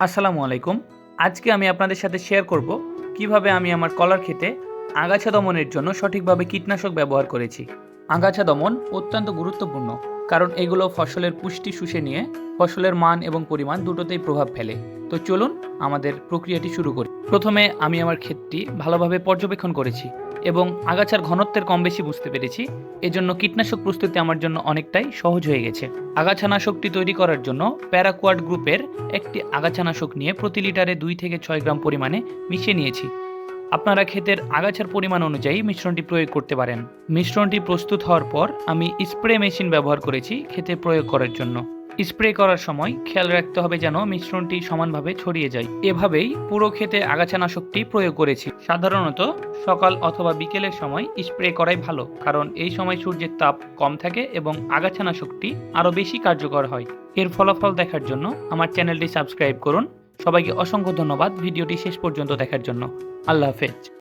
আসসালামু আলাইকুম। আজকে আমি আপনাদের সাথে শেয়ার করব কীভাবে আমি আমার কলার খেতে আগাছা দমনের জন্য সঠিকভাবে কীটনাশক ব্যবহার করেছি। আগাছা দমন অত্যন্ত গুরুত্বপূর্ণ, কারণ এগুলো ফসলের পুষ্টি শুষে নিয়ে ফসলের মান এবং পরিমাণ দুটোতেই প্রভাব ফেলে। তো চলুন আমাদের প্রক্রিয়াটি শুরু করি। প্রথমে আমি আমার ক্ষেতটি ভালোভাবে পর্যবেক্ষণ করেছি। এবং আগাছার ঘনত্বের কম বেশি বুঝতে পেরেছি। এজন্য কীটনাশক প্রস্তুতি আমার জন্য অনেকটাই সহজ হয়ে গেছে। আগাছানাশকটি তৈরি করার জন্য প্যারাকোয়াড গ্রুপের একটি আগাছানাশক নিয়ে প্রতি লিটারে দুই থেকে ছয় গ্রাম পরিমাণে মিশিয়ে নিয়েছি। আপনারা ক্ষেতের আগাছার পরিমাণ অনুযায়ী মিশ্রণটি প্রয়োগ করতে পারেন। মিশ্রণটি প্রস্তুত হওয়ার পর আমি স্প্রে মেশিন ব্যবহার করেছি ক্ষেতে প্রয়োগ করার জন্য। স্প্রে করার সময় খেয়াল রাখতে হবে যেন মিশ্রণটি সমানভাবে ছড়িয়ে যায়। এভাবেই পুরো ক্ষেতে আগাছানাশকটি প্রয়োগ করেছি। সাধারণত সকাল অথবা বিকেলের সময় স্প্রে করাই ভালো, কারণ এই সময় সূর্যের তাপ কম থাকে এবং আগাছানাশকটি আরও বেশি কার্যকর হয়। এর ফলাফল দেখার জন্য আমার চ্যানেলটি সাবস্ক্রাইব করুন। সবাইকে অসংখ্য ধন্যবাদ ভিডিওটি শেষ পর্যন্ত দেখার জন্য। আল্লাহ হাফেজ।